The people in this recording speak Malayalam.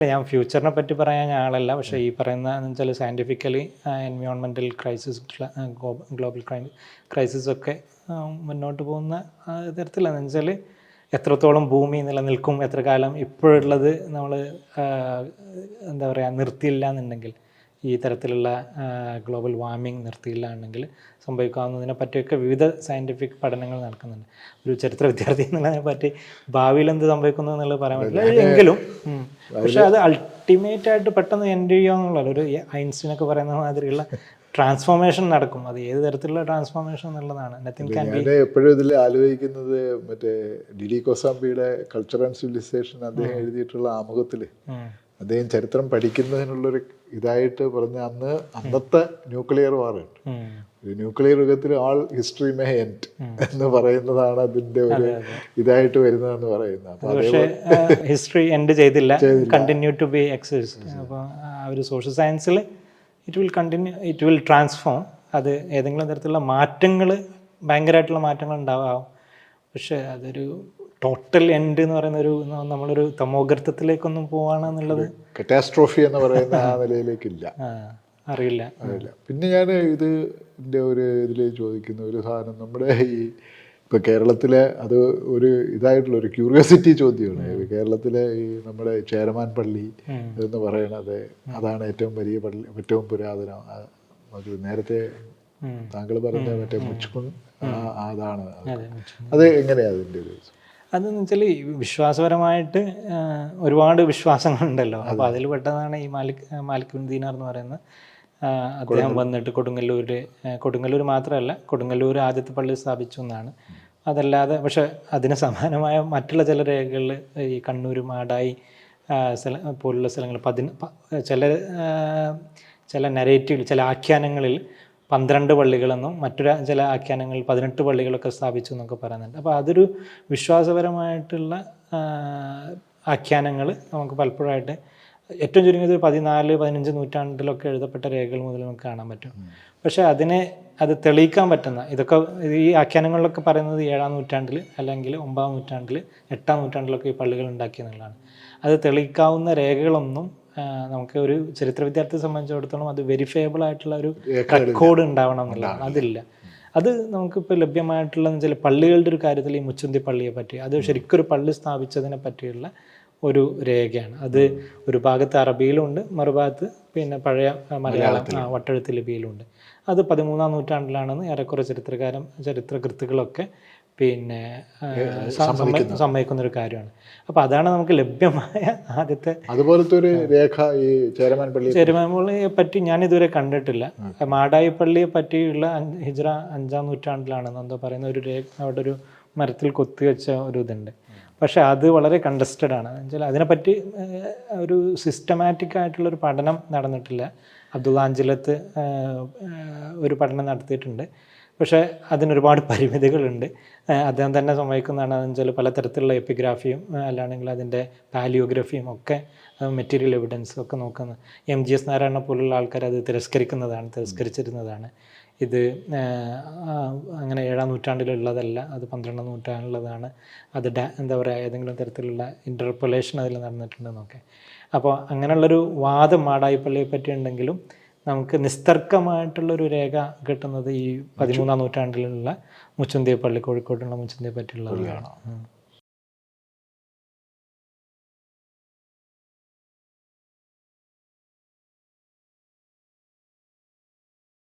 ഞാൻ ഫ്യൂച്ചറിനെ പറ്റി പറയാൻ ആളല്ല. പക്ഷേ ഈ പറയുന്ന വെച്ചാൽ സയന്റിഫിക്കലി എൻവയോൺമെന്റൽ ക്രൈസിസ് ഗ്ലോബൽ ക്രൈം ക്രൈസിസ് ഒക്കെ മുന്നോട്ട് പോകുന്ന ആ, തരത്തിലാന്ന് വെച്ചാൽ എത്രത്തോളം ഭൂമി നിലനിൽക്കും എത്ര കാലം ഇപ്പോഴുള്ളത് നമ്മൾ എന്താ പറയുക നിർത്തിയില്ല എന്നുണ്ടെങ്കിൽ ഈ തരത്തിലുള്ള ഗ്ലോബൽ വാർമിംഗ് നിർത്തിയില്ല എന്നുണ്ടെങ്കിൽ സംഭവിക്കാവുന്നതിനെ പറ്റിയൊക്കെ വിവിധ സയന്റിഫിക് പഠനങ്ങൾ നടക്കുന്നുണ്ട്. ഒരു ചരിത്ര വിദ്യാർത്ഥി എന്നുള്ളതിനെ പറ്റി ഭാവിയിൽ എന്ത് സംഭവിക്കുന്നു എന്നുള്ളത് പറയാൻ പറ്റില്ല. എങ്കിലും പക്ഷേ അത് അൾട്ടിമേറ്റ് ആയിട്ട് പെട്ടെന്ന് എൻഡ് ചെയ്യുക ഒരു ഐൻസ്റ്റീനൊക്കെ പറയുന്ന മാതിരിയുള്ള ട്രാൻസ്ഫോർമേഷൻ നടക്കും. അത് ഏത് തരത്തിലുള്ള ട്രാൻസ്ഫോർമേഷൻ എന്നുള്ളതാണ്. എപ്പോഴും ഇതിൽ ആലോചിക്കുന്നത് മറ്റേ ഡിഡി കോസാംബിയുടെ കൾച്ചർ ആൻഡ് സിവിലൈസേഷൻ അദ്ദേഹം എഴുതിയിട്ടുള്ള ആമുഖത്തിൽ അദ്ദേഹം ചരിത്രം പഠിക്കുന്നതിനുള്ളൊരു ഇതായിട്ട് പറഞ്ഞ അന്ന് അന്നത്തെ ന്യൂക്ലിയർ വാറുണ്ട് ന്യൂക്ലിയർ യുഗത്തിൽ ആൾ ഹിസ്റ്ററി മേ എൻഡ് എന്ന് പറയുന്നതാണ് അതിന്റെ ഒരു ഇതായിട്ട് വരുന്നതെന്ന് പറയുന്നത്. ഹിസ്റ്ററി എൻഡ് ചെയ്തില്ല. കണ്ടിന്യൂ ടു ബി എക്സിസ്റ്റ് അപ്പോൾ ആ ഒരു സോഷ്യൽ സയൻസിൽ it will continue it will transform അത് ഏതെങ്കിലും തരത്തിലുള്ള മാറ്റങ്ങൾ ഭയങ്കരമായിട്ടുള്ള മാറ്റങ്ങൾ ഉണ്ടാവാം. പക്ഷേ അതൊരു ടോട്ടൽ എൻഡ് എന്ന് പറയുന്ന ഒരു നമ്മളൊരു തമോഗർത്തത്തിലേക്കൊന്നും പോവാണെന്നുള്ളത് കറ്റാസ്ട്രോഫി എന്ന് പറയുന്ന ആ നിലയിലേക്കില്ല. അറിയില്ല. അറിയില്ല. പിന്നെ ഞാൻ ഇത് എന്റെ ഒരു ഇതിൽ ചോദിക്കുന്ന ഒരു സാധനം നമ്മുടെ ഈ ഇപ്പോൾ കേരളത്തിലെ അത് ഒരു ഇതായിട്ടുള്ള ഒരു ക്യൂരിയോസിറ്റി ചോദ്യമാണ്. കേരളത്തിലെ ഈ നമ്മുടെ ചേരമാൻ പള്ളി എന്ന് പറയണത് അതാണ് ഏറ്റവും വലിയ പള്ളി ഏറ്റവും പുരാതന. നേരത്തെ താങ്കൾ പറഞ്ഞ മറ്റേ മുച്ചുകുൺ അതാണ്. അത്. എങ്ങനെയാണ് അത് അതിന്റെ ഒരു അതെന്ന് വെച്ചാൽ ഈ വിശ്വാസപരമായിട്ട് ഒരുപാട് വിശ്വാസങ്ങളുണ്ടല്ലോ. അപ്പോൾ അതിൽ പെട്ടതാണ് ഈ മാലിക് മാലിക് ദീനാർ എന്ന് പറയുന്ന അദ്ദേഹം വന്നിട്ട് കൊടുങ്ങല്ലൂർ കൊടുങ്ങല്ലൂർ മാത്രമല്ല കൊടുങ്ങല്ലൂർ ആദ്യത്തെ പള്ളി സ്ഥാപിച്ചു എന്നാണ്. അതല്ലാതെ പക്ഷെ അതിന് സമാനമായ മറ്റുള്ള ചില രേഖകളിൽ ഈ കണ്ണൂർ മാടായി സ്ഥല പോലുള്ള സ്ഥലങ്ങൾ പതിന ചില ചില നരേറ്റീവിൽ ചില ആഖ്യാനങ്ങളിൽ പന്ത്രണ്ട് പള്ളികളെന്നും മറ്റൊരു ചില ആഖ്യാനങ്ങളിൽ പതിനെട്ട് പള്ളികളൊക്കെ സ്ഥാപിച്ചു എന്നൊക്കെ പറയുന്നുണ്ട്. അപ്പോൾ അതൊരു വിശ്വാസപരമായിട്ടുള്ള ആഖ്യാനങ്ങൾ നമുക്ക് പലപ്പോഴായിട്ട് ഏറ്റവും ചുരുങ്ങിയത് ഒരു പതിനാല് പതിനഞ്ച് നൂറ്റാണ്ടിലൊക്കെ എഴുതപ്പെട്ട രേഖകൾ മുതൽ നമുക്ക് കാണാൻ പറ്റും. പക്ഷേ അതിനെ അത് തെളിയിക്കാൻ പറ്റുന്ന ഇതൊക്കെ ഈ ആഖ്യാനങ്ങളിലൊക്കെ പറയുന്നത് ഏഴാം നൂറ്റാണ്ടിൽ അല്ലെങ്കിൽ ഒമ്പതാം നൂറ്റാണ്ടിൽ എട്ടാം നൂറ്റാണ്ടിലൊക്കെ ഈ പള്ളികൾ ഉണ്ടാക്കിയെന്നുള്ളതാണ്. അത് തെളിയിക്കാവുന്ന രേഖകളൊന്നും നമുക്ക് ഒരു ചരിത്ര വിദ്യാർത്ഥിയെ സംബന്ധിച്ചിടത്തോളം അത് വെരിഫയബിൾ ആയിട്ടുള്ള ഒരു റെക്കോർഡ് ഉണ്ടാവണം എന്നുള്ളതാണ് അതില്ല. അത് നമുക്കിപ്പോൾ ലഭ്യമായിട്ടുള്ള ചില പള്ളികളുടെ ഒരു കാര്യത്തിൽ ഈ മുച്ചുന്തി പള്ളിയെ പറ്റി അത് ശരിക്കും ഒരു പള്ളി സ്ഥാപിച്ചതിനെ പറ്റിയുള്ള ഒരു രേഖയാണ്. അത് ഒരു ഭാഗത്ത് അറബിയിലുണ്ട് മറുഭാഗത്ത് പിന്നെ പഴയ മലയാളം വട്ടെഴുത്ത് ലിപിയിലുണ്ട് അത് പതിമൂന്നാം നൂറ്റാണ്ടിലാണെന്ന് ഏറെക്കുറെ ചരിത്രകാരം ചരിത്രകൃത്തുക്കളൊക്കെ പിന്നെ സമ്മതിക്കുന്ന. ഒരു കാര്യമാണ്. അപ്പോൾ അതാണ് നമുക്ക് ലഭ്യമായ ആദ്യത്തെ അതുപോലത്തെ ഒരു രേഖ ഈ ചേരമാൻ പള്ളി ചെരുമാമ്പള്ളിയെ പറ്റി ഞാൻ ഇതുവരെ കണ്ടിട്ടില്ല. മാടായി പള്ളിയെ പറ്റിയുള്ള ഹിജ്ര അഞ്ചാം നൂറ്റാണ്ടിലാണെന്ന് എന്തോ പറയുന്ന ഒരു രേഖ അവിടെ ഒരു മരത്തിൽ കൊത്തിവെച്ച ഒരു ഇതുണ്ട്. പക്ഷെ അത് വളരെ കണ്ടസ്റ്റഡ് ആണ്. എന്നുവെച്ചാൽ അതിനെപ്പറ്റി ഒരു സിസ്റ്റമാറ്റിക് ആയിട്ടുള്ള ഒരു പഠനം നടന്നിട്ടില്ല. അബ്ദുള്ള അഞ്ചിലത്ത് ഒരു പഠനം നടത്തിയിട്ടുണ്ട്. പക്ഷേ അതിനൊരുപാട് പരിമിതികളുണ്ട്. അദ്ദേഹം തന്നെ സമ്മതിക്കുന്നതാണ്. അതെന്ന് വെച്ചാൽ പലതരത്തിലുള്ള എപ്പിഗ്രാഫിയും അല്ലാണെങ്കിൽ അതിന്റെ പാലിയോഗ്രഫിയും ഒക്കെ മെറ്റീരിയൽ എവിഡൻസും ഒക്കെ നോക്കുന്നത് എം ജി എസ് നാരായണ പോലുള്ള ആൾക്കാർ അത് തിരസ്കരിക്കുന്നതാണ് തിരസ്കരിച്ചിരുന്നതാണ്. ഇത് അങ്ങനെ ഏഴാം നൂറ്റാണ്ടിലുള്ളതല്ല അത് പന്ത്രണ്ടാം നൂറ്റാണ്ടിലുള്ളതാണ്. അത് ഡാ എന്താ പറയുക ഏതെങ്കിലും തരത്തിലുള്ള ഇന്റർപൊലേഷൻ അതിൽ നടന്നിട്ടുണ്ടെന്നൊക്കെ. അപ്പോൾ അങ്ങനെയുള്ളൊരു വാദം മാടായിപ്പള്ളിയെ പറ്റി ഉണ്ടെങ്കിലും നമുക്ക് നിസ്തർക്കമായിട്ടുള്ളൊരു രേഖ കിട്ടുന്നത് ഈ പതിമൂന്നാം നൂറ്റാണ്ടിലുള്ള മുച്ചുന്തിയ പള്ളി കോഴിക്കോട്ടുള്ള പറ്റിയുള്ള പറ്റിയുള്ളതാണ്.